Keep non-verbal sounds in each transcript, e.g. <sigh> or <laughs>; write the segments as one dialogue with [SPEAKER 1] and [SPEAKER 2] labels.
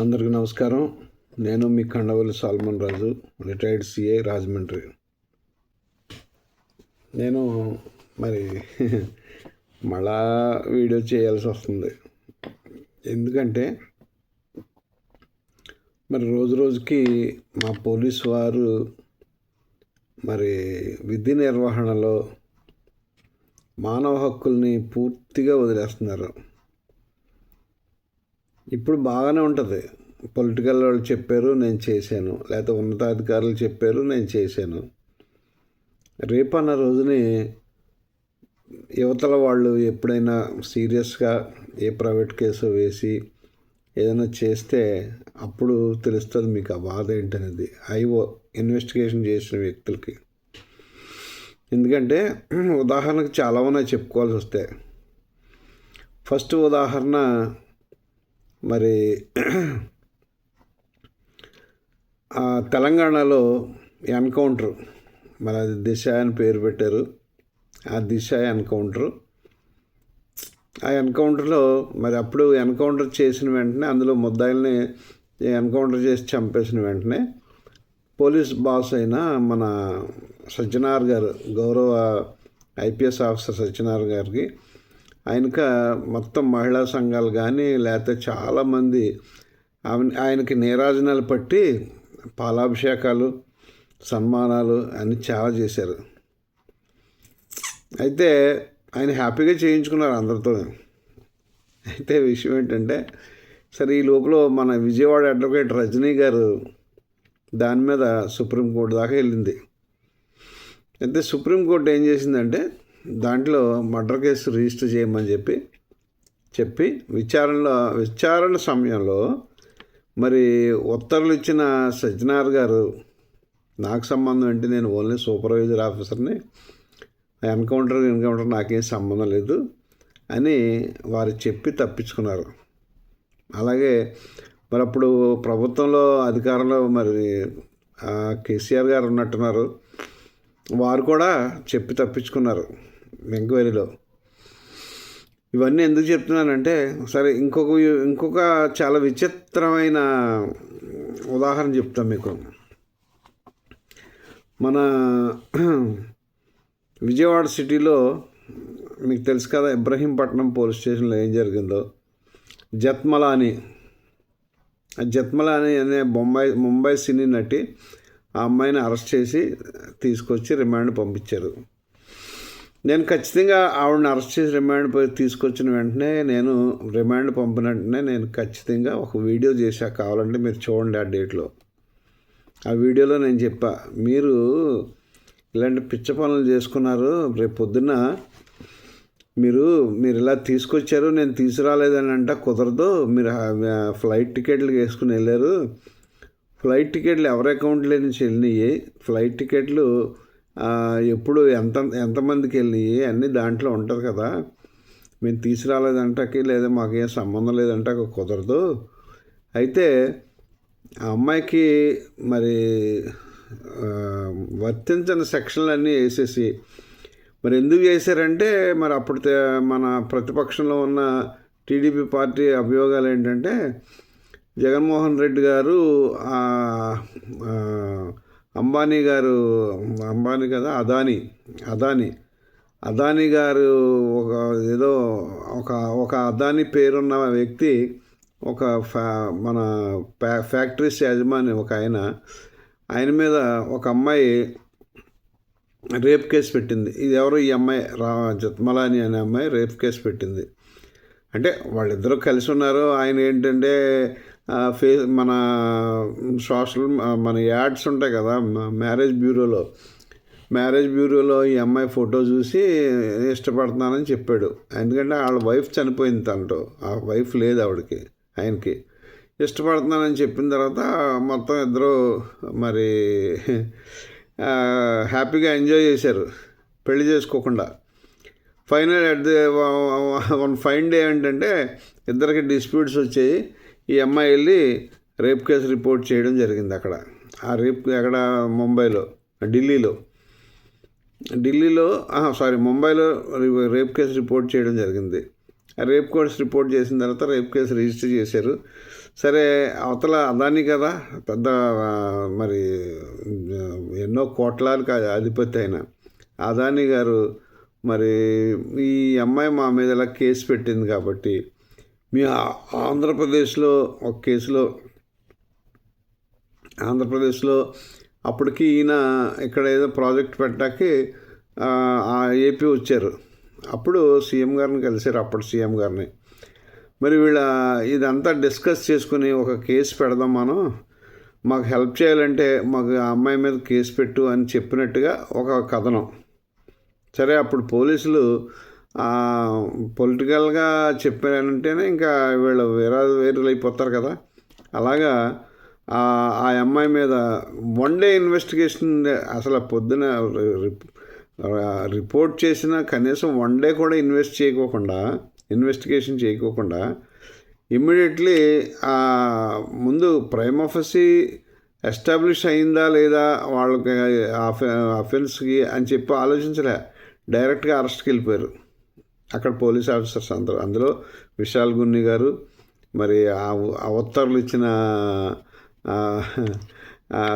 [SPEAKER 1] అందరికీ నమస్కారం. నేను మీ Kandavalli Salmon Raju retired CA Rajahmundry. నేను మరి <laughs> మళ్ళా వీడియో చేయాల్సి వస్తుంది. ఎందుకంటే మరి రోజు రోజుకి మా పోలీస్ వారు మరి విధి నిర్వహణలో మానవ హక్కుల్ని పూర్తిగా వదిలేస్తున్నారు. ఇప్పుడు బాగానే ఉంటుంది. పొలిటికల్ వాళ్ళు చెప్పారు నేను చేశాను. లేకపోతే ఉన్నతాధికారులు చెప్పారు నేను చేశాను. రేపన్న రోజుని యువతల వాళ్ళు ఎప్పుడైనా సీరియస్గా ఏ ప్రైవేట్ కేసు వేసి ఏదైనా చేస్తే అప్పుడు తెలుస్తుంది మీకు ఆ బాధ ఏంటనేది. ఐఓ ఇన్వెస్టిగేషన్ చేసిన వ్యక్తులకి. ఎందుకంటే ఉదాహరణకు చాలా ఉన్నాయి చెప్పుకోవాల్సి వస్తే. ఫస్ట్ ఉదాహరణ మరి ఆ తెలంగాణలో ఎన్కౌంటర్ మరి అది దిశ అని పేరు పెట్టారు. ఆ దిశ ఎన్కౌంటర్. ఆ ఎన్కౌంటర్లో మరి అప్పుడు ఎన్కౌంటర్ చేసిన వెంటనే అందులో ముద్దాయిల్ని ఎన్కౌంటర్ చేసి చంపేసిన వెంటనే పోలీస్ బాస్ అయిన మన సజ్జనార్ గారు గౌరవ ఐపీఎస్ ఆఫీసర్ సత్యనారాయణ గారికి ఆయనక మొత్తం మహిళా సంఘాలు కానీ లేకపోతే చాలామంది ఆయనకి నీరాజనాలు పట్టి పాలాభిషేకాలు సన్మానాలు అన్నీ చాలా చేశారు. అయితే ఆయన హ్యాపీగా చేయించుకున్నారు అందరితో అయితే విషయం ఏంటంటే సరే ఈ లోపల మన విజయవాడ అడ్వకేట్ రజనీ గారు దాని మీద సుప్రీంకోర్టు దాకా వెళ్ళింది. అయితే సుప్రీంకోర్టు ఏం చేసిందంటే దాంట్లో మర్డర్ కేసు రిజిస్టర్ చేయమని చెప్పి చెప్పి విచారణలో విచారణ సమయంలో మరి ఉత్తర్వులు ఇచ్చిన సజ్జనార్ గారు నాకు సంబంధం ఏంటి నేను ఓన్లీ సూపర్వైజర్ ఆఫీసర్ని ఎన్కౌంటర్ ఎన్కౌంటర్ నాకేం సంబంధం లేదు అని వారు చెప్పి తప్పించుకున్నారు. అలాగే మరి అప్పుడు ప్రభుత్వంలో అధికారంలో మరి కేసీఆర్ గారు ఉన్నట్టున్నారు. వారు కూడా చెప్పి తప్పించుకున్నారు ఎంక్వైరీలో ఇవన్నీ ఎందుకు చెప్తున్నానంటే సరే ఇంకొక ఇంకొక చాలా విచిత్రమైన ఉదాహరణ చెప్తాను మీకు. మన విజయవాడ సిటీలో మీకు తెలుసు కదా ఇబ్రహీంపట్నం పోలీస్ స్టేషన్లో ఏం జరిగిందో. జత్మలాని జత్మలాని అనే బొంబాయి ముంబై సినీ నటి ఆ అమ్మాయిని అరెస్ట్ చేసి తీసుకొచ్చి రిమాండ్ పంపించారు. నేను ఖచ్చితంగా ఆవిడని అరెస్ట్ చేసి రిమాండ్ తీసుకొచ్చిన వెంటనే నేను రిమాండ్ పంపిన వెంటనే నేను ఖచ్చితంగా ఒక వీడియో చేశా. కావాలంటే మీరు చూడండి ఆ డేట్లో. ఆ వీడియోలో నేను చెప్పా మీరు ఇలాంటి పిచ్చ పనులు చేసుకున్నారు. రేపు పొద్దున్న మీరు మీరు ఇలా తీసుకొచ్చారు. నేను తీసుకురాలేదని అంట కుదరదు. మీరు ఫ్లైట్ టికెట్లు వేసుకుని వెళ్ళారు. ఫ్లైట్ టికెట్లు ఎవరి అకౌంట్లో నుంచి వెళ్ళినాయి ఫ్లైట్ టికెట్లు ఎప్పుడు ఎంత ఎంతమందికి వెళ్ళినాయి అన్నీ దాంట్లో ఉంటుంది కదా. మేము తీసుకురాలేదంటకి లేదా మాకేం సంబంధం లేదంటే కుదరదు. అయితే ఆ అమ్మాయికి మరి వర్తించని సెక్షన్లన్నీ వేసేసి మరి ఎందుకు చేశారంటే మరి అప్పుడు మన ప్రతిపక్షంలో ఉన్న టీడీపీ పార్టీ అభియోగాలు ఏంటంటే జగన్మోహన్ రెడ్డి గారు అంబానీ గారు అంబానీ కదా అదానీ అదానీ అదానీ గారు ఒక ఏదో ఒక ఒక అదానీ పేరున్న వ్యక్తి ఒక ఫ్యా మన ఫ్యా ఫ్యాక్టరీస్ యజమాని ఒక ఆయన ఆయన మీద ఒక అమ్మాయి రేప్ కేసు పెట్టింది. ఇది ఎవరు ఈ అమ్మాయి రా జత్మలాని అనే అమ్మాయి రేప్ కేసు పెట్టింది. అంటే వాళ్ళిద్దరూ కలిసి ఉన్నారు. ఆయన ఏంటంటే ఫే మన సోషల్ మన యాడ్స్ ఉంటాయి కదా మ్యారేజ్ బ్యూరోలో. మ్యారేజ్ బ్యూరోలో ఈ అమ్మాయి ఫోటో చూసి ఇష్టపడుతున్నానని చెప్పాడు. ఎందుకంటే వాళ్ళ వైఫ్ చనిపోయింది తనతో. ఆ వైఫ్ లేదు ఆవిడకి ఆయనకి. ఇష్టపడుతున్నానని చెప్పిన తర్వాత మొత్తం ఇద్దరు మరి హ్యాపీగా ఎంజాయ్ చేశారు. పెళ్ళి చేసుకోకుండా. Final at the one fine day ఏంటంటే ఇద్దరికి డిస్ప్యూట్స్ వచ్చాయి. ఈ అమ్మాయి వెళ్ళి రేప్ కేసు రిపోర్ట్ చేయడం జరిగింది అక్కడ. ఆ రేప్ అక్కడ ముంబైలో ఢిల్లీలో. ఢిల్లీలో సారీ ముంబైలో రేప్ కేసు రిపోర్ట్ చేయడం జరిగింది. రేప్ కేసు రిపోర్ట్ చేసిన తర్వాత రేప్ కేసు రిజిస్టర్ చేశారు. సరే అవతల అదాని కదా పెద్ద మరి ఎన్నో కోట్లాలకు అధిపతి అయిన అదాని గారు మరి ఈ అమ్మాయి మా మీద ఇలా కేసు పెట్టింది కాబట్టి మీ ఆంధ్రప్రదేశ్లో ఒక కేసులో ఆంధ్రప్రదేశ్లో అప్పటికి ఈయన ఇక్కడ ఏదో ప్రాజెక్ట్ పెట్టడానికి ఏపీ వచ్చారు. అప్పుడు సీఎం గారిని కలిశారు అప్పటి సీఎం గారిని. మరి వీళ్ళ ఇదంతా డిస్కస్ చేసుకుని ఒక కేసు పెడదాం మనం. మాకు హెల్ప్ చేయాలంటే మాకు అమ్మాయి మీద కేసు పెట్టు అని చెప్పినట్టుగా ఒక కథనం. సరే అప్పుడు పోలీసులు పొలిటికల్గా చెప్పారంటేనే ఇంకా వీళ్ళు వేరే వేరులు అయిపోతారు కదా. అలాగా ఆ అమ్మాయి మీద వన్ డే ఇన్వెస్టిగేషన్ అసలు పొద్దున రి- రిపోర్ట్ చేసిన కనీసం వన్ డే కూడా ఇన్వెస్ట్ చేయకోకుండా ఇన్వెస్టిగేషన్ చేయకోకుండా ఇమ్మీడియట్లీ ముందు ప్రైమ్ ఆఫీసీ ఎస్టాబ్లిష్ అయిందా లేదా వాళ్ళకి అఫెన్స్కి అని చెప్పి ఆలోచించలే. డైరెక్ట్గా అరెస్ట్కి వెళ్ళిపోయారు. అక్కడ పోలీస్ ఆఫీసర్స్ అందరూ. అందులో విశాల్ గున్ని గారు మరి ఆ ఉత్తర్వులు ఇచ్చిన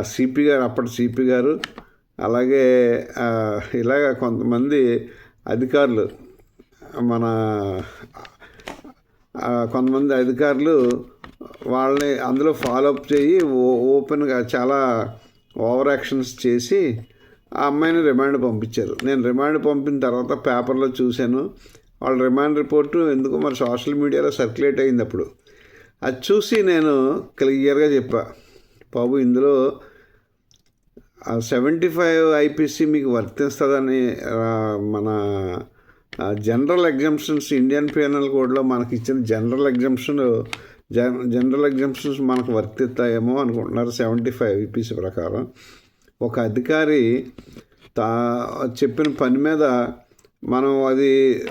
[SPEAKER 1] సిపి గారు అప్పటి సిపి గారు అలాగే ఇలాగ కొంతమంది అధికారులు మన కొంతమంది అధికారులు వాళ్ళని అందులో ఫాలోఅప్ చేయి ఓ- ఓపెన్గా చాలా ఓవర్ యాక్షన్స్ చేసి ఆ అమ్మాయిని రిమాండ్ పంపించారు. నేను రిమాండ్ పంపిన తర్వాత పేపర్లో చూశాను. వాళ్ళ రిమాండ్ రిపోర్టు ఎందుకు మరి సోషల్ మీడియాలో సర్క్యులేట్ అయింది అప్పుడు? అది చూసి నేను క్లియర్గా చెప్పా. బాబు ఇందులో సెవెంటీ ఫైవ్ ఐపీసీ మీకు వర్తిస్తుందని మన జనరల్ ఎగ్జామ్షన్స్ ఇండియన్ పీనల్ కోడ్లో మనకి ఇచ్చిన జనరల్ ఎగ్జామ్షన్ జనరల్ ఎగ్జామ్షన్స్ మనకు వర్తిస్తాయేమో అనుకుంటున్నారు సెవెంటీ ఫైవ్ ఐపీసీ ప్రకారం. ఒక అధికారి తా చెప్పిన పని మీద మనం అది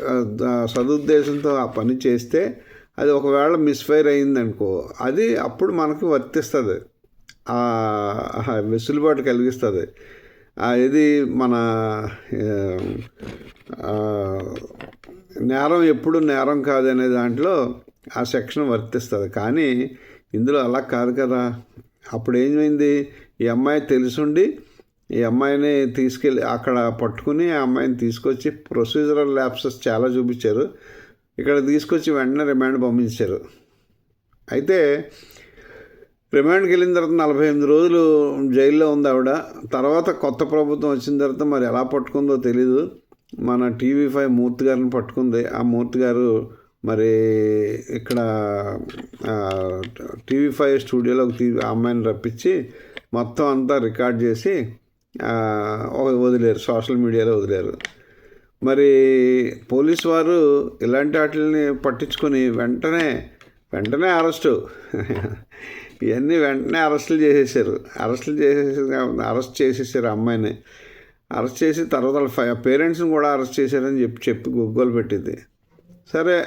[SPEAKER 1] సదుద్దేశంతో ఆ పని చేస్తే అది ఒకవేళ మిస్ఫైర్ అయిందనుకో అది అప్పుడు మనకు వర్తిస్తుంది. ఆ వెసులుబాటు కలిగిస్తుంది. ఇది మన నేరం ఎప్పుడు నేరం కాదనే దాంట్లో ఆ సెక్షన్ వర్తిస్తుంది. కానీ ఇందులో అలా కాదు కదా. అప్పుడు ఏమైంది? ఈ అమ్మాయి తెలుసుండి ఈ అమ్మాయిని తీసుకెళ్ళి అక్కడ పట్టుకుని ఆ అమ్మాయిని తీసుకొచ్చి ప్రొసీజరల్ ల్యాప్సెస్ చాలా చూపించారు. ఇక్కడ తీసుకొచ్చి వెంటనే రిమాండ్ పంపించారు. అయితే రిమాండ్కి వెళ్ళిన తర్వాత నలభై ఎనిమిది రోజులు జైల్లో ఉంది ఆవిడ. తర్వాత కొత్త ప్రభుత్వం వచ్చిన తర్వాత మరి ఎలా పట్టుకుందో తెలీదు. మన టీవీ ఫైవ్ మూర్తి గారిని పట్టుకుంది. ఆ మూర్తి గారు మరి ఇక్కడ టీవీ ఫైవ్ స్టూడియోలోకి ఆ అమ్మాయిని రప్పించి మొత్తం అంతా రికార్డ్ చేసి వదిలేరు. సోషల్ మీడియాలో వదిలేరు. మరి పోలీస్ వారు ఇలాంటి వాటిని పట్టించుకొని వెంటనే వెంటనే అరెస్టు. ఇవన్నీ వెంటనే అరెస్టులు చేసేసారు. అరెస్టులు చేసేసి అరెస్ట్ చేసేసారు ఆ అమ్మాయిని. అరెస్ట్ చేసి తర్వాత వాళ్ళ పేరెంట్స్ని కూడా అరెస్ట్ చేశారని చెప్పి చెప్పి గొగ్గోలు పెట్టింది. సరే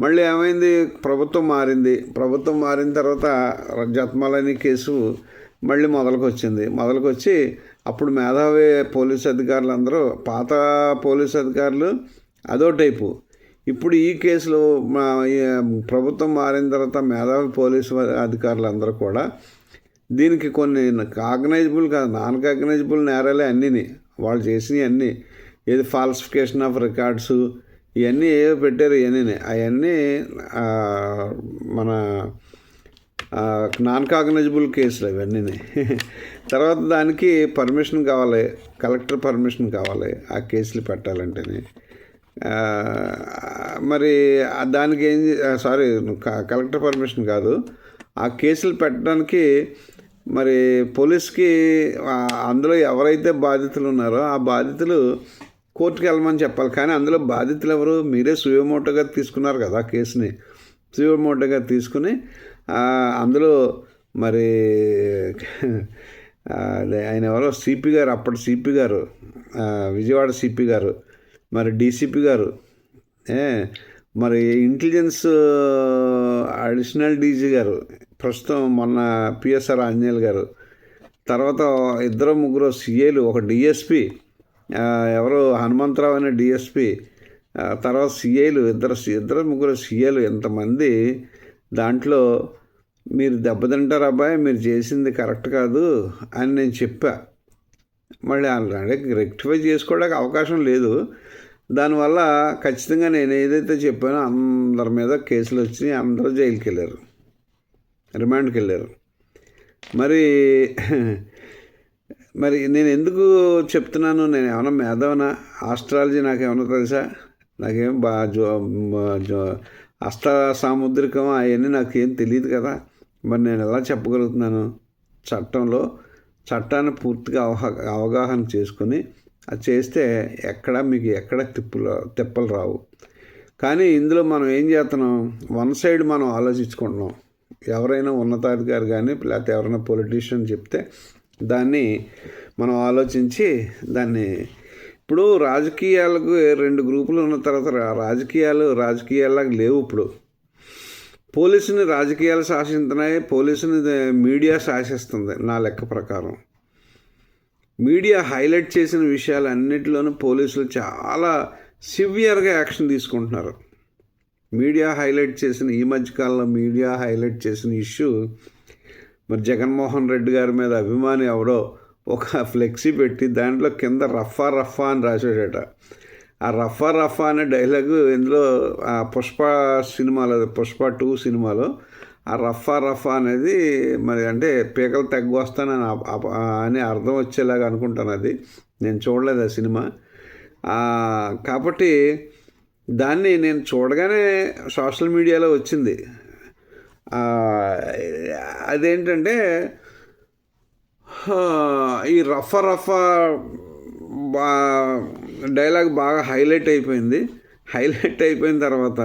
[SPEAKER 1] మళ్ళీ ఏమైంది? ప్రభుత్వం మారింది. ప్రభుత్వం మారిన తర్వాత జత్మలని కేసు మళ్ళీ మొదలుకొచ్చింది. మొదలుకొచ్చి అప్పుడు మేధావి పోలీస్ అధికారులు అందరూ పాత పోలీస్ అధికారులు అదో టైపు. ఇప్పుడు ఈ కేసులో మా ప్రభుత్వం మారిన తర్వాత మేధావి పోలీసు అధికారులు అందరూ కూడా దీనికి కొన్ని కాగ్నైజబుల్ కాదు నాన్ కాగ్నైజబుల్ నేరాలే అన్నీని. వాళ్ళు చేసినవి అన్నీ. ఏది ఫాల్సిఫికేషన్ ఆఫ్ రికార్డ్స్ ఇవన్నీ ఏవో పెట్టారు ఇవన్నీ అవన్నీ మన నాన్ కాగ్నైజబుల్ కేసులు ఇవన్నీ. తర్వాత దానికి పర్మిషన్ కావాలి కలెక్టర్ పర్మిషన్ కావాలి ఆ కేసులు పెట్టాలంటేనే. మరి దానికి ఏం సారీ కలెక్టర్ పర్మిషన్ కాదు. ఆ కేసులు పెట్టడానికి మరి పోలీస్కి అందులో ఎవరైతే బాధితులు ఉన్నారో ఆ బాధితులు కోర్టుకి వెళ్ళమని చెప్పాలి. కానీ అందులో బాధితులు ఎవరు? మీరే సుయోమోటోగా తీసుకున్నారు కదా ఆ కేసుని. సుయోమోటోగా తీసుకుని అందులో మరి అదే ఆయన ఎవరో సిపి గారు అప్పటి సిపి గారు విజయవాడ సిపి గారు మరి డీసీపీ గారు మరి ఇంటెలిజెన్స్ అడిషనల్ డీజీ గారు ప్రస్తుతం మొన్న పిఎస్ఆర్ ఆంజనేయులు గారు తర్వాత ఇద్దరు ముగ్గురు సిఏలు ఒక డిఎస్పి ఎవరు హనుమంతరావు అనే డిఎస్పి తర్వాత సీఏలు ఇద్దరు ఇద్దరు ముగ్గురు సీఏలు ఎంతమంది దాంట్లో మీరు దెబ్బతింటారు అబ్బాయి మీరు చేసింది కరెక్ట్ కాదు అని నేను చెప్పా. మళ్ళీ ఆల్రెడీ రెక్టిఫై చేసుకోవడానికి అవకాశం లేదు. దానివల్ల ఖచ్చితంగా నేను ఏదైతే చెప్పానో అందరి మీద కేసులు వచ్చి అందరూ జైలుకి వెళ్ళారు రిమాండ్కి వెళ్ళారు. మరి మరి నేను ఎందుకు చెప్తున్నాను? నేను ఏమైనా మేధవనా? ఆస్ట్రాలజీ నాకేమైనా తెలుసా? నాకేం బా జో జో అష్ట సాముద్రికం అవన్నీ నాకేం తెలియదు కదా. మరి నేను ఎలా చెప్పగలుగుతున్నాను? చట్టంలో చట్టాన్ని పూర్తిగా అవహా అవగాహన చేసుకొని అది చేస్తే ఎక్కడ మీకు ఎక్కడ తిప్పులు తిప్పలు రావు. కానీ ఇందులో మనం ఏం చేస్తున్నాం? వన్ సైడ్ మనం ఆలోచించుకుంటున్నాం. ఎవరైనా ఉన్నతాధికారి కానీ లేకపోతే ఎవరైనా పొలిటీషియన్ చెప్తే దాన్ని మనం ఆలోచించి దాన్ని ఇప్పుడు రాజకీయాలకు రెండు గ్రూపులు ఉన్న తర్వాత రాజకీయాలు రాజకీయాలకు లేవు ఇప్పుడు. పోలీసుని రాజకీయాలు శాసిస్తున్నాయి పోలీసుని మీడియా శాసిస్తుంది నా లెక్క ప్రకారం. మీడియా హైలైట్ చేసిన విషయాలు అన్నిటిలోనూ పోలీసులు చాలా సివియర్గా యాక్షన్ తీసుకుంటున్నారు. మీడియా హైలైట్ చేసిన ఈ మధ్యకాలంలో మీడియా హైలైట్ చేసిన ఇష్యూ మరి జగన్మోహన్ రెడ్డి గారి మీద అభిమాని ఎవడో ఒక ఫ్లెక్సీ పెట్టి దాంట్లో కింద రఫా రఫా అని రాశాడట ఆ రఫా రఫా అనే డైలాగు ఇందులో ఆ పుష్ప సినిమాలో పుష్ప టూ సినిమాలో ఆ రఫా రఫా అనేది మరి అంటే పీకలు తగ్గొస్తానని అని అర్థం వచ్చేలాగా అనుకుంటాను అది. నేను చూడలేదు ఆ సినిమా. కాబట్టి దాన్ని నేను చూడగానే సోషల్ మీడియాలో వచ్చింది. అదేంటంటే ఈ రఫ రఫ బా డైలాగ్ బాగా హైలైట్ అయిపోయింది. హైలైట్ అయిపోయిన తర్వాత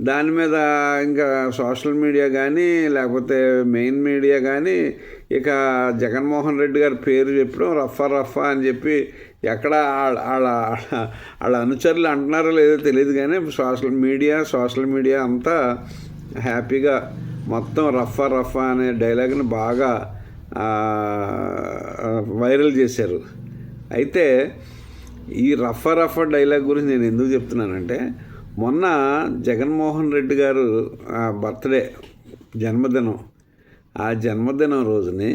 [SPEAKER 1] దాని మీద ఇంకా సోషల్ మీడియా కానీ లేకపోతే మెయిన్ మీడియా కానీ ఇక జగన్మోహన్ రెడ్డి గారి పేరు చెప్పడం రఫా రఫా అని చెప్పి ఎక్కడ వాళ్ళ వాళ్ళ అనుచరులు అంటున్నారో లేదో తెలియదు కానీ సోషల్ మీడియా సోషల్ మీడియా అంతా హ్యాపీగా మొత్తం రఫా రఫా అనే డైలాగ్ని బాగా వైరల్ చేశారు. అయితే ఈ రఫా రఫా డైలాగ్ గురించి నేను ఎందుకు చెప్తున్నానంటే మొన్న జగన్మోహన్ రెడ్డి గారు బర్త్డే జన్మదినం ఆ జన్మదినం రోజుని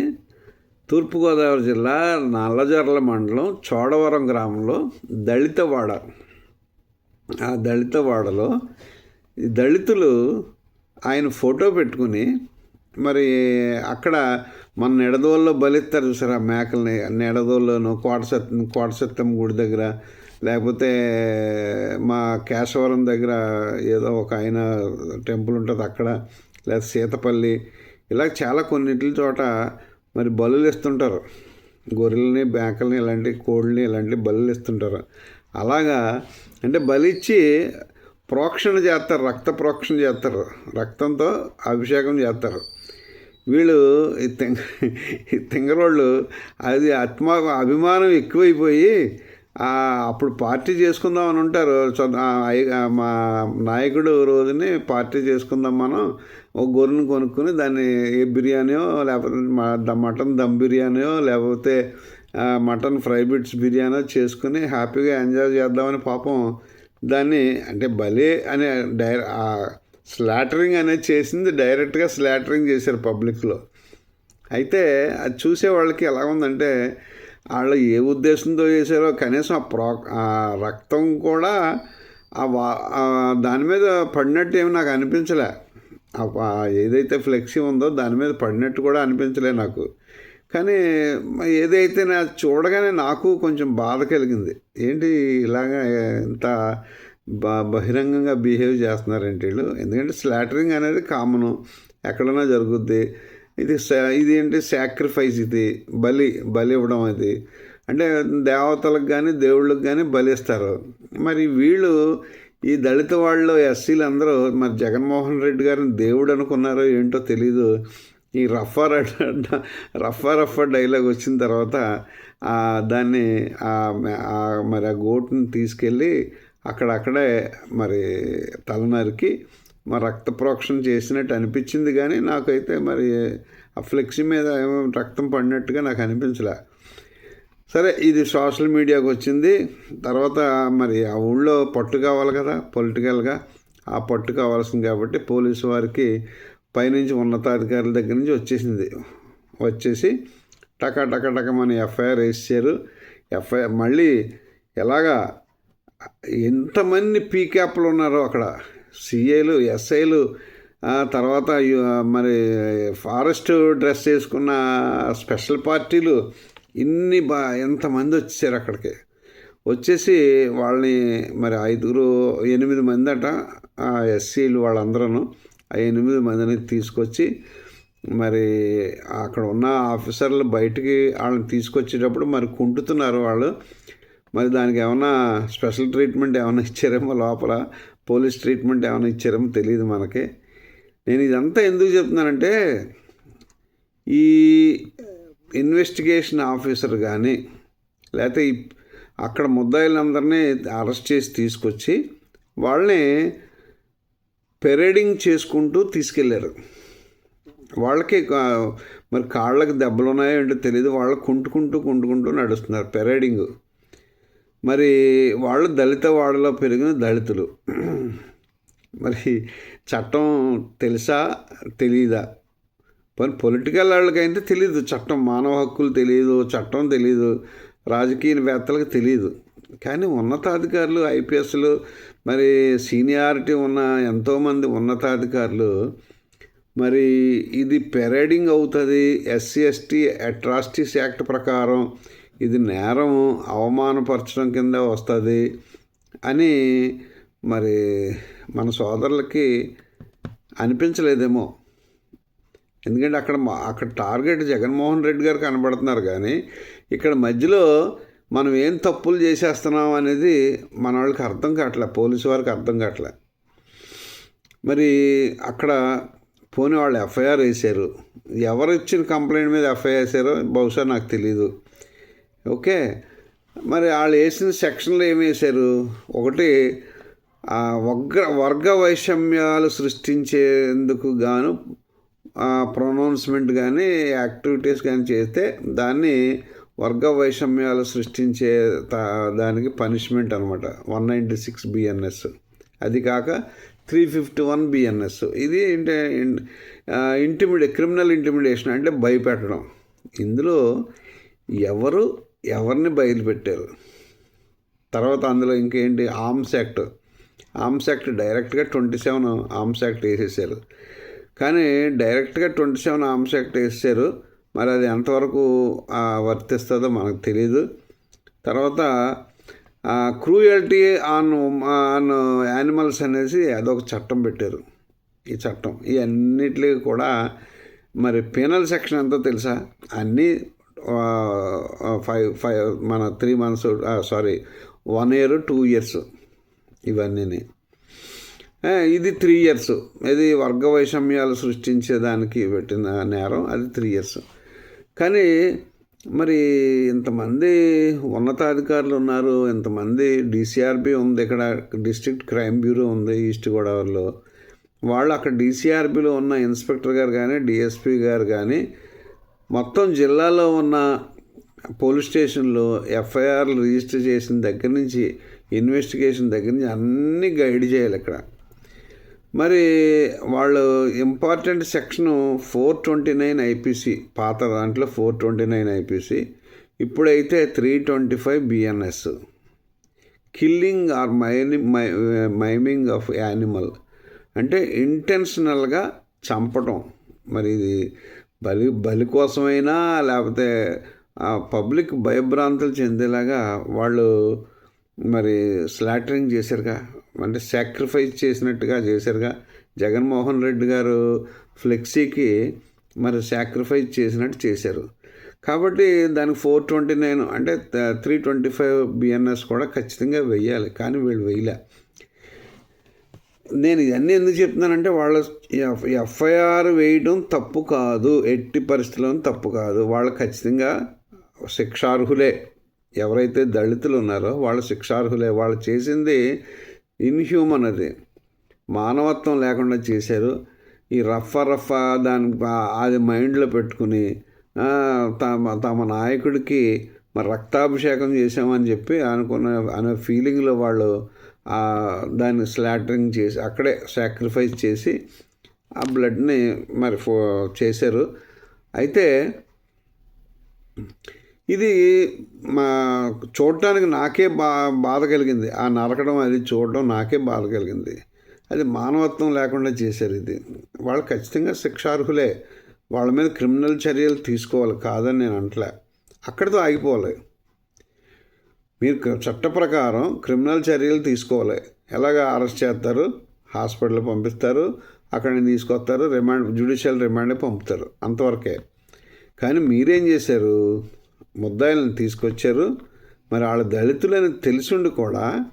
[SPEAKER 1] తూర్పుగోదావరి జిల్లా నల్లజర్ల మండలం చోడవరం గ్రామంలో దళితవాడ ఆ దళితవాడలో దళితులు ఆయన ఫోటో పెట్టుకుని మరి అక్కడ మన నెడదోల్లో బలిస్తారు చూసారా ఆ మేకల్ని నెడదోల్లోను కోటసత్యం కోటసత్తం గుడి దగ్గర లేకపోతే మా కేశవరం దగ్గర ఏదో ఒక ఆయన టెంపుల్ ఉంటుంది అక్కడ లేదా సీతపల్లి ఇలా చాలా కొన్నింటి చోట మరి బలులు ఇస్తుంటారు. గొర్రెల్ని మేకల్ని ఇలాంటి కోళ్ళని ఇలాంటి బలులు ఇస్తుంటారు. అలాగా అంటే బలిచ్చి ప్రోక్షణ చేస్తారు రక్త ప్రోక్షణ చేస్తారు రక్తంతో అభిషేకం చేస్తారు. వీళ్ళు ఈ తెంగరోళ్ళు అది ఆత్మ అభిమానం ఎక్కువైపోయి అప్పుడు పార్టీ చేసుకుందాం అని ఉంటారు మా నాయకుడు రోజుని పార్టీ చేసుకుందాం మనం. ఒక గొర్రెను కొనుక్కొని దాన్ని ఏ బిర్యానీయో లేకపోతే మటన్ దమ్ బిర్యానీయో లేకపోతే మటన్ ఫ్రై బిట్స్ బిర్యానీ చేసుకుని హ్యాపీగా ఎంజాయ్ చేద్దామని పాపం దాన్ని అంటే భలే అనే డై స్లాటరింగ్ అనేది చేసింది డైరెక్ట్గా స్లాటరింగ్ చేశారు పబ్లిక్లో అయితే అది చూసే వాళ్ళకి ఎలా ఉందంటే వాళ్ళు ఏ ఉద్దేశంతో చేశారో కనీసం ఆ ప్రో ఆ రక్తం కూడా ఆ వా దాని మీద పడినట్టు ఏమి నాకు అనిపించలే. ఏదైతే ఫ్లెక్సీ ఉందో దాని మీద పడినట్టు కూడా అనిపించలే నాకు. కానీ ఏదైతే నా చూడగానే నాకు కొంచెం బాధ కలిగింది. ఏంటి ఇలాగా ఇంత బహిరంగంగా బిహేవ్ చేస్తున్నారంటే వీళ్ళు. ఎందుకంటే స్లాటరింగ్ అనేది కామను ఎక్కడైనా జరుగుద్ది. ఇది ఇది ఏంటి సాక్రిఫైస్ ఇది. బలి బలి ఇవ్వడం అది. అంటే దేవతలకు కానీ దేవుళ్ళకి కానీ బలిస్తారు మరి వీళ్ళు ఈ దళిత వాళ్ళు ఎస్సీలు అందరూ మరి జగన్మోహన్ రెడ్డి గారిని దేవుడు అనుకున్నారో ఏంటో తెలీదు. ఈ రఫా రఫా రఫా డైలాగ్ వచ్చిన తర్వాత దాన్ని మరి ఆ గోటుని తీసుకెళ్ళి అక్కడక్కడే మరి తలనరికి మా రక్త ప్రోక్షణ చేసినట్టు అనిపించింది కానీ నాకైతే మరి ఆ ఫ్లెక్సీ మీద ఏమో రక్తం పడినట్టుగా నాకు అనిపించలే. సరే ఇది సోషల్ మీడియాకి వచ్చింది. తర్వాత మరి ఆ ఊళ్ళో పట్టు కావాలి కదా పొలిటికల్గా. ఆ పట్టు కావాల్సింది కాబట్టి పోలీసు వారికి పైనుంచి ఉన్నతాధికారుల దగ్గర నుంచి వచ్చేసింది. వచ్చేసి టకా టక టక మన ఎఫ్ఐఆర్ వేసారు ఎఫ్ఐఆర్ మళ్ళీ ఎలాగా ఎంతమంది పీక్యాప్లు ఉన్నారో అక్కడ? సిఏలు ఎస్ఐలు తర్వాత మరి ఫారెస్ట్ డ్రెస్ వేసుకున్న స్పెషల్ పార్టీలు ఇన్ని బా ఎంతమంది వచ్చేసారు అక్కడికి? వచ్చేసి వాళ్ళని మరి ఐదుగురు ఎనిమిది మంది అట ఆ ఎస్సీలు వాళ్ళందరూ ఆ ఎనిమిది మందిని తీసుకొచ్చి మరి అక్కడ ఉన్న ఆఫీసర్లు బయటికి వాళ్ళని తీసుకొచ్చేటప్పుడు మరి కుంటుతున్నారు వాళ్ళు. మరి దానికి ఏమైనా స్పెషల్ ట్రీట్మెంట్ ఏమైనా ఇచ్చారేమో లోపల? పోలీస్ ట్రీట్మెంట్ ఏమైనా ఇచ్చారేమో తెలియదు మనకి. నేను ఇదంతా ఎందుకు చెప్తున్నానంటే ఈ ఇన్వెస్టిగేషన్ ఆఫీసర్ కానీ లేకపోతే అక్కడ ముద్దాయిలందరినీ అరెస్ట్ చేసి తీసుకొచ్చి వాళ్ళని పెరేడింగ్ చేసుకుంటూ తీసుకెళ్ళారు వాళ్ళకి మరి కాళ్ళకి దెబ్బలు ఉన్నాయో ఏంటో తెలియదు వాళ్ళు కుంటుకుంటూ కుంటుకుంటూ నడుస్తున్నారు. పెరేడింగ్ మరి వాళ్ళు దళిత వాడలో పెరిగిన దళితులు. మరి చట్టం తెలుసా? తెలీదా? పని పొలిటికల్ వాళ్ళకైతే తెలియదు చట్టం మానవ హక్కులు తెలియదు చట్టం తెలియదు రాజకీయవేత్తలకు తెలియదు కానీ ఉన్నతాధికారులు ఐపీఎస్లు మరి సీనియారిటీ ఉన్న ఎంతోమంది ఉన్నతాధికారులు మరి ఇది పెరేడింగ్ అవుతుంది. ఎస్సీ ఎస్టీ అట్రాసిటీస్ యాక్ట్ ప్రకారం ఇది నేరం అవమానపరచడం కింద వస్తుంది అని మరి మన సోదరులకి అనిపించలేదేమో. ఎందుకంటే అక్కడ అక్కడ టార్గెట్ జగన్మోహన్ రెడ్డి గారు కనబడుతున్నారు కానీ ఇక్కడ మధ్యలో మనం ఏం తప్పులు చేసేస్తున్నాం అనేది మన వాళ్ళకి అర్థం కావట్లే పోలీసు వారికి అర్థం కావట్లే. మరి అక్కడ పోనీ వాళ్ళు ఎఫ్ఐఆర్ వేశారు. ఎవరు ఇచ్చిన కంప్లైంట్ మీద ఎఫ్ఐఆర్ వేశారో బహుశా నాకు తెలీదు. ఓకే. మరి వాళ్ళు వేసిన సెక్షన్లు ఏమి వేశారు? ఒకటి ఆ వర్గ వర్గ వైషమ్యాలు సృష్టించేందుకు గాను ప్రొనౌన్స్మెంట్ కానీ యాక్టివిటీస్ కానీ చేస్తే దాన్ని వర్గ వైషమ్యాలు సృష్టించే దానికి పనిష్మెంట్ అనమాట. వన్ నైంటీ సిక్స్ బిఎన్ఎస్ అది కాక త్రీ ఫిఫ్టీ వన్ బిఎన్ఎస్ ఇది ఏంటి ఇంటిమిడే క్రిమినల్ ఇంటిమిడేషన్ అంటే భయపెట్టడం. ఇందులో ఎవరు ఎవరిని బయలుపెట్టారు? తర్వాత అందులో ఇంకేంటి? Arms act. ఆర్మ్స్ యాక్ట్ డైరెక్ట్గా ట్వంటీ సెవెన్ ఆర్మ్స్ యాక్ట్ వేసేసారు. కానీ డైరెక్ట్గా ట్వంటీ సెవెన్ ఆర్మ్స్ యాక్ట్ వేసేసారు. మరి అది ఎంతవరకు వర్తిస్తుందో మనకు తెలియదు తర్వాత క్రూయల్టీ ఆన్ ఆన్ యానిమల్స్ అనేసి అదొక చట్టం పెట్టారు. ఈ చట్టం. ఇవన్నిటికీ కూడా మరి పీనల్ సెక్షన్ ఎంతో తెలుసా? అన్నీ ఫైవ్ ఫైవ్ మన three months sorry one year two years ఇవన్నీ ఇది త్రీ ఇయర్స్ ఇది వర్గ వైషమ్యాలు సృష్టించేదానికి పెట్టిన నేరం అది త్రీ ఇయర్స్ కానీ మరి ఇంతమంది ఉన్నతాధికారులు ఉన్నారు ఇంతమంది డిసిఆర్బి ఉంది ఇక్కడ డిస్ట్రిక్ట్ క్రైమ్ బ్యూరో ఉంది ఈస్ట్ గోదావరిలో. వాళ్ళు అక్కడ డిసిఆర్బిలో ఉన్న ఇన్స్పెక్టర్ గారు కానీ డిఎస్పి గారు కానీ మొత్తం జిల్లాలో ఉన్న పోలీస్ స్టేషన్లో ఎఫ్ఐఆర్లు రిజిస్టర్ చేసిన దగ్గర నుంచి ఇన్వెస్టిగేషన్ దగ్గర నుంచి అన్నీ గైడ్ చేయాలి ఇక్కడ. మరి వాళ్ళు important section four twenty nine IPC పాత దాంట్లో ఫోర్ ట్వంటీ నైన్ ఐపీసీ ఇప్పుడైతే three twenty five BNS killing or maiming maiming of animal. అంటే ఇంటెన్షనల్గా చంపటం. మరి ఇది బలి బలి కోసమైనా లేకపోతే పబ్లిక్ భయభ్రాంతులు చెందేలాగా వాళ్ళు మరి స్లాటరింగ్ చేశారుగా. అంటే సాక్రిఫైస్ చేసినట్టుగా చేశారుగా. జగన్మోహన్ రెడ్డి గారు ఫ్లెక్సీకి మరి సాక్రిఫైస్ చేసినట్టు చేశారు. కాబట్టి దానికి ఫోర్ ట్వంటీ నైన్ అంటే త్రీ ట్వంటీ ఫైవ్ బిఎన్ఎస్ కూడా ఖచ్చితంగా వెయ్యాలి. కానీ వీళ్ళు వెయ్యలే. నేను ఇవన్నీ ఎందుకు చెప్తున్నానంటే వాళ్ళ ఎఫ్ ఎఫ్ఐఆర్ వేయడం తప్పు కాదు ఎట్టి పరిస్థితుల్లో తప్పు కాదు. వాళ్ళు ఖచ్చితంగా శిక్షార్హులే. ఎవరైతే దళితులు ఉన్నారో వాళ్ళు శిక్షార్హులే. వాళ్ళు చేసింది ఇన్హ్యూమన్ అది. మానవత్వం లేకుండా చేశారు. ఈ రఫ రఫ దాని అది మైండ్లో పెట్టుకుని తమ తమ నాయకుడికి మరి రక్తాభిషేకం చేసామని చెప్పి అనుకున్న అనే ఫీలింగ్లో వాళ్ళు దాన్ని స్లాటరింగ్ చేసి అక్కడే సాక్రిఫైస్ చేసి ఆ బ్లడ్ని మరి ఫో చేశారు. అయితే ఇది మా చూడటానికి నాకే బా బాధ కలిగింది. ఆ నరకడం అది చూడడం నాకే బాధ కలిగింది. అది మానవత్వం లేకుండా చేశారు ఇది. వాళ్ళు ఖచ్చితంగా శిక్షార్హులే. వాళ్ళ మీద క్రిమినల్ చర్యలు తీసుకోవాలి. కాదని నేను అంటలే. అక్కడితో ఆగిపోవాలి. మీరు చట్ట ప్రకారం క్రిమినల్ చర్యలు తీసుకోవాలి. ఎలాగ అరెస్ట్ చేస్తారు? హాస్పిటల్ పంపిస్తారు. అక్కడి నుంచి తీసుకొస్తారు. రిమాండ్ జ్యుడిషియల్ రిమాండ్ పంపుతారు. అంతవరకే. కానీ మీరేం చేశారు? ముద్దాయిలను తీసుకొచ్చారు. మరి వాళ్ళ దళితులని తెలిసిండు కూడా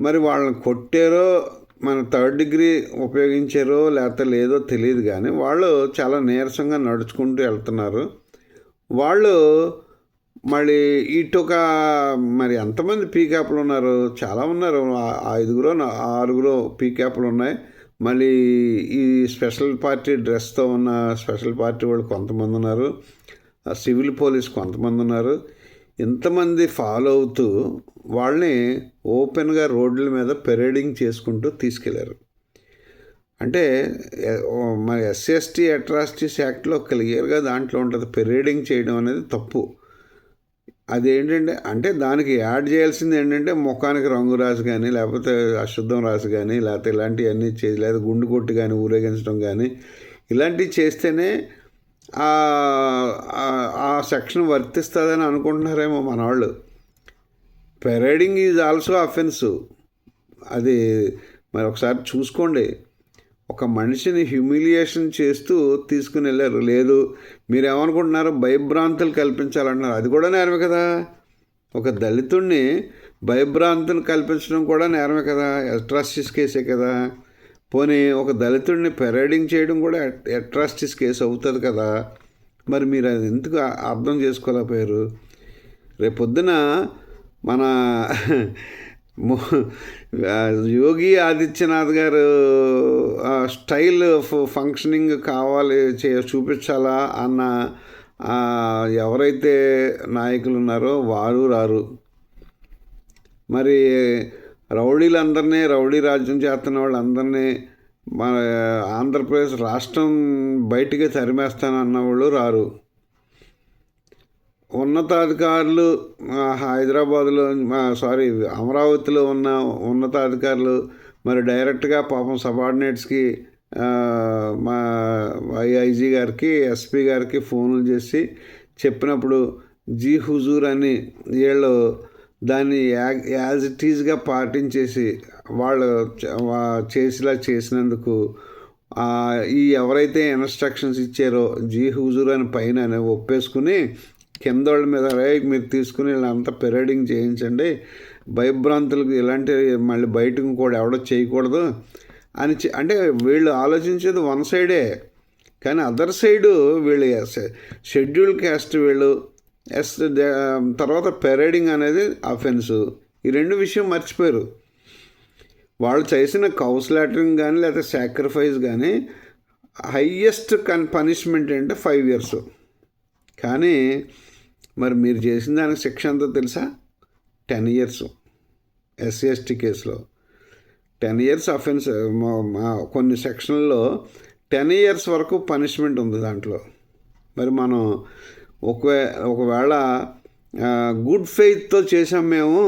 [SPEAKER 1] మరి వాళ్ళని కొట్టారో మన థర్డ్ డిగ్రీ ఉపయోగించారో లేకపోతే లేదో తెలియదు కానీ వాళ్ళు చాలా నీరసంగా నడుచుకుంటూ వెళ్తున్నారు. వాళ్ళు మళ్ళీ ఇటొక మరి ఎంతమంది పీకాప్లు ఉన్నారు? చాలా ఉన్నారు. ఐదుగురో ఐదుగురు నా- ఆరుగురు పీకాప్లు ఉన్నాయి. మళ్ళీ ఈ స్పెషల్ పార్టీ డ్రెస్తో ఉన్న స్పెషల్ పార్టీ వాళ్ళు కొంతమంది ఉన్నారు. సివిల్ పోలీస్ కొంతమంది ఉన్నారు. ఇంతమంది ఫాలో అవుతూ వాళ్ళని ఓపెన్గా రోడ్ల మీద పెరేడింగ్ చేసుకుంటూ తీసుకెళ్ళారు. అంటే మరి ఎస్ఎస్టీ ఎస్సీ ఎస్టీ అట్రాసిటీస్ యాక్ట్లో క్లియర్గా దాంట్లో ఉంటుంది పెరేడింగ్ చేయడం అనేది తప్పు. అదేంటంటే అంటే దానికి యాడ్ చేయాల్సింది ఏంటంటే ముఖానికి రంగు రాసి కానీ లేకపోతే అశుద్ధం రాసి కానీ లేకపోతే ఇలాంటివన్నీ చేసి లేదా గుండు కొట్టి కానీ ఊరేగించడం కానీ ఇలాంటివి చేస్తేనే ఆ- సెక్షన్ వర్తిస్తుందని అనుకుంటున్నారేమో మన వాళ్ళు పెరేడింగ్ ఈజ్ ఆల్సో అఫెన్స్ అది మరి ఒకసారి చూసుకోండి. ఒక మనిషిని హ్యూమిలియేషన్ చేస్తూ తీసుకుని వెళ్ళారు లేదు మీరు ఏమనుకుంటున్నారు భయభ్రాంతులు కల్పించాలంటున్నారు. అది కూడా నేరమే కదా. ఒక దళితుడిని భయభ్రాంతులు కల్పించడం కూడా నేరమే కదా. అట్రాసిటీస్ కేసే కదా. పోనీ ఒక దళితుడిని పెరేడింగ్ చేయడం కూడా అట్రాసిటీస్ కేసు అవుతుంది కదా. మరి మీరు అది ఎందుకు అర్థం చేసుకోలేకపోయారు? రేపొద్దున మన యోగి ఆదిత్యనాథ్ గారు ఆ, స్టైల్ ఫంక్షనింగ్ కావాలి చే చూపించాలా అన్న ఎవరైతే నాయకులు ఉన్నారో వారు రారు. మరి రౌడీలందరినీ రౌడీ రాజ్యం చేస్తున్న వాళ్ళందరినీ మన ఆంధ్రప్రదేశ్ రాష్ట్రం బయటికి తరిమేస్తానన్న వాళ్ళు రారు. ఉన్నతాధికారులు హైదరాబాద్లో సారీ అమరావతిలో ఉన్న ఉన్నతాధికారులు మరి డైరెక్ట్గా పాపం సబార్డినేట్స్కి మా ఐఐజీ గారికి ఎస్పీ గారికి ఫోన్లు చేసి చెప్పినప్పుడు జీ హుజూర్ అని వీళ్ళు దాన్ని యాజ్ ఇట్ ఈజ్గా పాటించేసి వాళ్ళు చేసేలా చేసినందుకు ఈ ఎవరైతే ఇన్స్ట్రక్షన్స్ ఇచ్చారో జీ హుజూర్ అని పైన ఒప్పేసుకుని కింద వాళ్ళ మీద రే మీరు తీసుకుని వీళ్ళంతా పెరేడింగ్ చేయించండి. భయభ్రాంతులకు ఇలాంటి మళ్ళీ బయటకు కూడా ఎవడో చేయకూడదు అని అంటే వీళ్ళు ఆలోచించేది వన్ సైడే. కానీ అదర్ సైడు వీళ్ళు షెడ్యూల్ క్యాస్ట్ వీళ్ళు ఎస్ తర్వాత పెరేడింగ్ అనేది అఫెన్స్ ఈ రెండు విషయం మర్చిపోయారు. వాళ్ళు చేసిన కౌన్సిలేటరింగ్ కానీ లేదా సాక్రిఫైస్ కానీ హయ్యెస్ట్ కన్ పనిష్మెంట్ అంటే ఫైవ్ ఇయర్స్ కానీ మరి మీరు చేసిన దానికి శిక్ష ఎంతో తెలుసా? టెన్ ఇయర్స్ ఎస్సీ ఎస్టీ కేసులో. టెన్ ఇయర్స్ అఫెన్స్ కొన్ని సెక్షన్లలో టెన్ ఇయర్స్ వరకు పనిష్మెంట్ ఉంది దాంట్లో. మరి మనం ఒకవే ఒకవేళ గుడ్ ఫెయిత్తో చేసాం మేము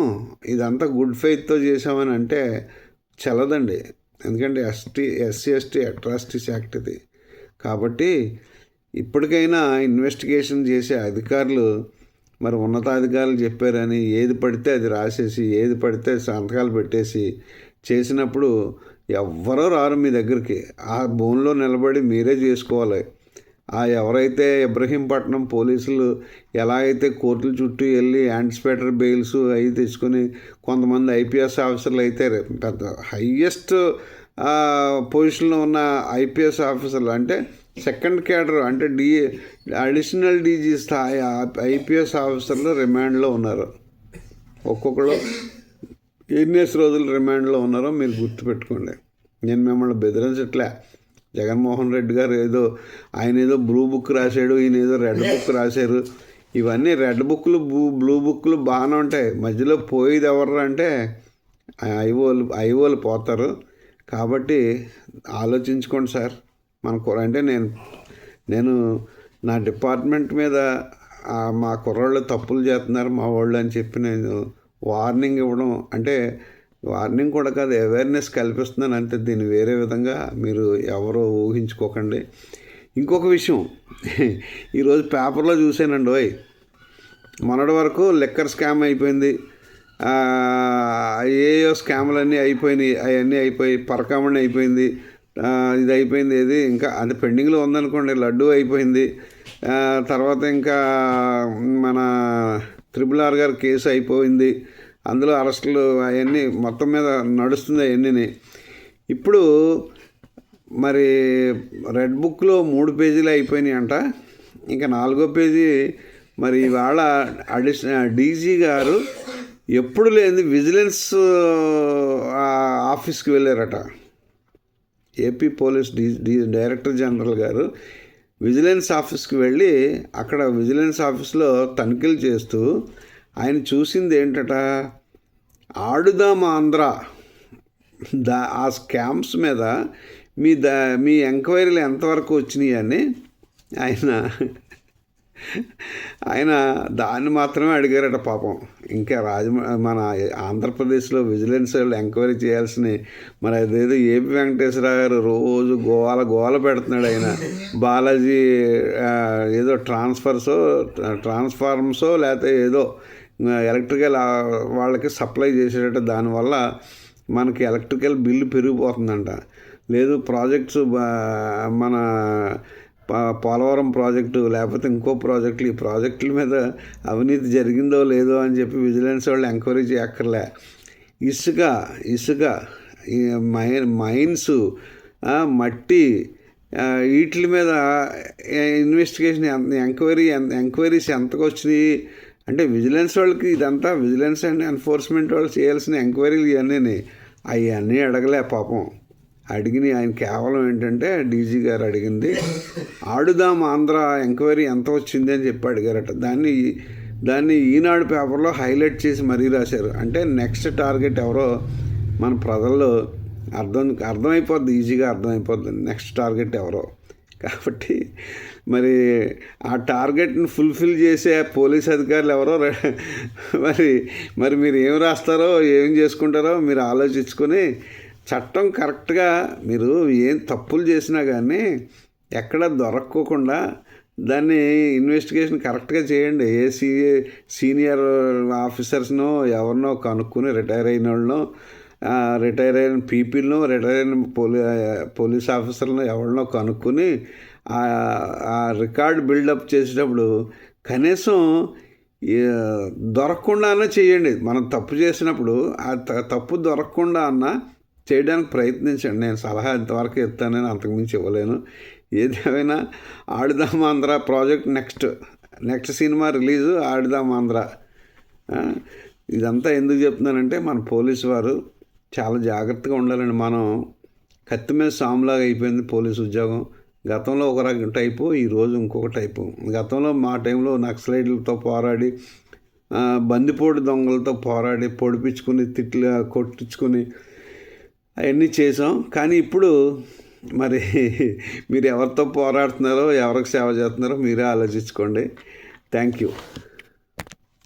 [SPEAKER 1] ఇదంతా గుడ్ ఫెయిత్తో చేసామని అంటే చల్లదండి. ఎందుకంటే ST SC ST atrocities act ఇది. కాబట్టి ఇప్పటికైనా ఇన్వెస్టిగేషన్ చేసే అధికారులు మరి ఉన్నతాధికారులు చెప్పారని ఏది పడితే అది రాసేసి ఏది పడితే సంతకాలు పెట్టేసి చేసినప్పుడు ఎవ్వరూ రారు మీ దగ్గరికి. ఆ భూమిలో నిలబడి మీరే చేసుకోవాలి. ఆ ఎవరైతే ఇబ్రహీంపట్నం పోలీసులు ఎలా అయితే కోర్టుల చుట్టూ వెళ్ళి యాంటిసిపేటర్ బెయిల్స్ అవి తెచ్చుకొని కొంతమంది ఐపీఎస్ ఆఫీసర్లు అయితే పెద్ద హయ్యెస్ట్ పొజిషన్లో ఉన్న ఐపీఎస్ ఆఫీసర్లు అంటే సెకండ్ క్యాడర్ అంటే డి అడిషనల్ డీజీ స్థాయి ఐపీఎస్ ఆఫీసర్లు రిమాండ్లో ఉన్నారు. ఒక్కొక్కరు ఎన్ని రోజులు రిమాండ్లో ఉన్నారో మీరు గుర్తుపెట్టుకోండి. నేను మిమ్మల్ని బెదిరించట్లే. జగన్మోహన్ రెడ్డి గారు ఏదో ఆయన ఏదో బ్లూ బుక్ రాశాడు ఈయన ఏదో రెడ్ బుక్ రాశారు. ఇవన్నీ రెడ్ బుక్లు బ్లూ బ్లూ బుక్లు బాగానే ఉంటాయి. మధ్యలో పోయేది ఎవరు అంటే ఐఓలు ఐఓలు పోతారు. కాబట్టి ఆలోచించుకోండి సార్. మన కుర్ర అంటే నేను నేను నా డిపార్ట్మెంట్ మీద మా కుర్రాళ్ళు తప్పులు చేస్తున్నారు మా వాళ్ళు అని చెప్పి నేను వార్నింగ్ ఇవ్వడం అంటే వార్నింగ్ కూడా కాదు అవేర్నెస్ కల్పిస్తున్నాను. అంటే దీన్ని వేరే విధంగా మీరు ఎవరో ఊహించుకోకండి. ఇంకొక విషయం ఈరోజు పేపర్లో చూసానండి ఓయ్ మొన్నటి వరకు లెక్కర్ స్కామ్ అయిపోయింది. ఏయో స్కాములన్నీ అన్నీ అయిపోయినాయి అవన్నీ అయిపోయి పరకామణి అయిపోయింది. ఇది అయిపోయింది ఏది? ఇంకా అది పెండింగ్లో ఉందనుకోండి లడ్డు అయిపోయింది. తర్వాత ఇంకా మన త్రిపుల్ ఆర్ గారి కేసు అయిపోయింది. అందులో అరెస్టులు అవన్నీ మొత్తం మీద నడుస్తుంది అవన్నీ ఇప్పుడు మరి రెడ్ బుక్లో మూడు పేజీలు అయిపోయినాయి అంట ఇంకా నాలుగో పేజీ మరి ఇవాళ అడిషనల్ డీజీ గారు ఎప్పుడు లేని విజిలెన్స్ ఆఫీస్కి వెళ్ళారట. AP police D director general గారు విజిలెన్స్ ఆఫీస్కి వెళ్ళి అక్కడ విజిలెన్స్ ఆఫీస్లో తనిఖీలు చేస్తూ ఆయన చూసింది ఏంటట? ఆడుదాం ఆంధ్ర. దా ఆ స్కామ్స్ మీద మీ దా మీ ఎంక్వైరీలు ఎంతవరకు వచ్చినాయి అని ఆయన ఆయన దాన్ని మాత్రమే అడిగారట పాపం. ఇంకా రాజమ మన ఆంధ్రప్రదేశ్లో విజిలెన్స్ వాళ్ళు ఎంక్వైరీ చేయాల్సిన మరి అదేదో ఏపీ వెంకటేశ్వరరావు గారు రోజు గోవాల గోల పెడుతున్నాడు ఆయన. బాలాజీ ఏదో ట్రాన్స్ఫర్సో ట్రాన్స్ఫార్మ్సో లేకపోతే ఏదో ఎలక్ట్రికల్ వాళ్ళకి సప్లై చేసేటట్టు దానివల్ల మనకి ఎలక్ట్రికల్ బిల్లు పెరిగిపోతుందంట. లేదు ప్రాజెక్ట్స్ బా- మన పోలవరం ప్రాజెక్టు లేకపోతే ఇంకో ప్రాజెక్టులు ఈ ప్రాజెక్టుల మీద అవినీతి జరిగిందో లేదో అని చెప్పి విజిలెన్స్ వాళ్ళు ఎంక్వైరీ చేయక్కర్లే. ఇసుక ఇసుక మైన్ మైన్స్ మట్టి వీటి మీద ఇన్వెస్టిగేషన్ ఎంక్వైరీ ఎంక్వైరీస్ ఎంతకు వచ్చినాయి? అంటే విజిలెన్స్ వాళ్ళకి ఇదంతా విజిలెన్స్ అండ్ ఎన్ఫోర్స్మెంట్ వాళ్ళు చేయాల్సిన ఎంక్వైరీలు ఇవన్నీ అవన్నీ అడగలే పాపం. అడిగిన ఆయన కేవలం ఏంటంటే డీజీ గారు అడిగింది. ఆడుదాం ఆంధ్ర ఎంక్వైరీ ఎంత వచ్చింది అని చెప్పి అడిగారట. దాన్ని దాన్ని ఈనాడు పేపర్లో హైలైట్ చేసి మరీ రాశారు. అంటే నెక్స్ట్ టార్గెట్ ఎవరో మన ప్రజల్లో అర్థం అర్థమైపోద్ది ఈజీగా అర్థమైపోద్ది. నెక్స్ట్ టార్గెట్ ఎవరో. కాబట్టి మరి ఆ టార్గెట్ని ఫుల్ఫిల్ చేసే పోలీస్ అధికారులు ఎవరో మరి మరి మీరు ఏం రాస్తారో ఏం చేసుకుంటారో మీరు ఆలోచించుకొని చట్టం కరెక్ట్గా మీరు ఏం తప్పులు చేసినా కానీ ఎక్కడ దొరక్కోకుండా దాన్ని ఇన్వెస్టిగేషన్ కరెక్ట్గా చేయండి. ఏ సీ సీనియర్ ఆఫీసర్స్నో ఎవరినో కనుక్కుని రిటైర్ అయిన వాళ్ళనో రిటైర్ అయిన పీపీలను రిటైర్ అయిన పోలీ పోలీస్ ఆఫీసర్లను ఎవరినో కనుక్కొని ఆ రికార్డ్ బిల్డప్ చేసేటప్పుడు కనీసం ఏ, దొరకకుండానే చేయండి. మనం తప్పు చేసినప్పుడు ఆ తప్పు దొరకకుండా అన్నా చేయడానికి ప్రయత్నించండి. నేను సలహా ఇంతవరకు ఇస్తానని అంతకుమించి ఇవ్వలేను. ఏదేమైనా Aadudam Andhra project next next cinema release Aadudam Andhra. ఇదంతా ఎందుకు చెప్తున్నానంటే మన పోలీసు వారు చాలా జాగ్రత్తగా ఉండాలండి. మనం కత్తి మీద సాములాగా అయిపోయింది పోలీసు ఉద్యోగం. గతంలో ఒక రకం టైపు ఈరోజు ఇంకొక టైపు. గతంలో మా టైంలో నక్సలైట్లతో పోరాడి బందిపోటు దొంగలతో పోరాడి పొడిపించుకుని తిట్లు కొట్టించుకుని అవన్నీ చేసాం కానీ ఇప్పుడు మరి మీరు ఎవరితో పోరాడుతున్నారో ఎవరికి సేవ చేస్తున్నారో మీరే ఆలోచించుకోండి. Thank you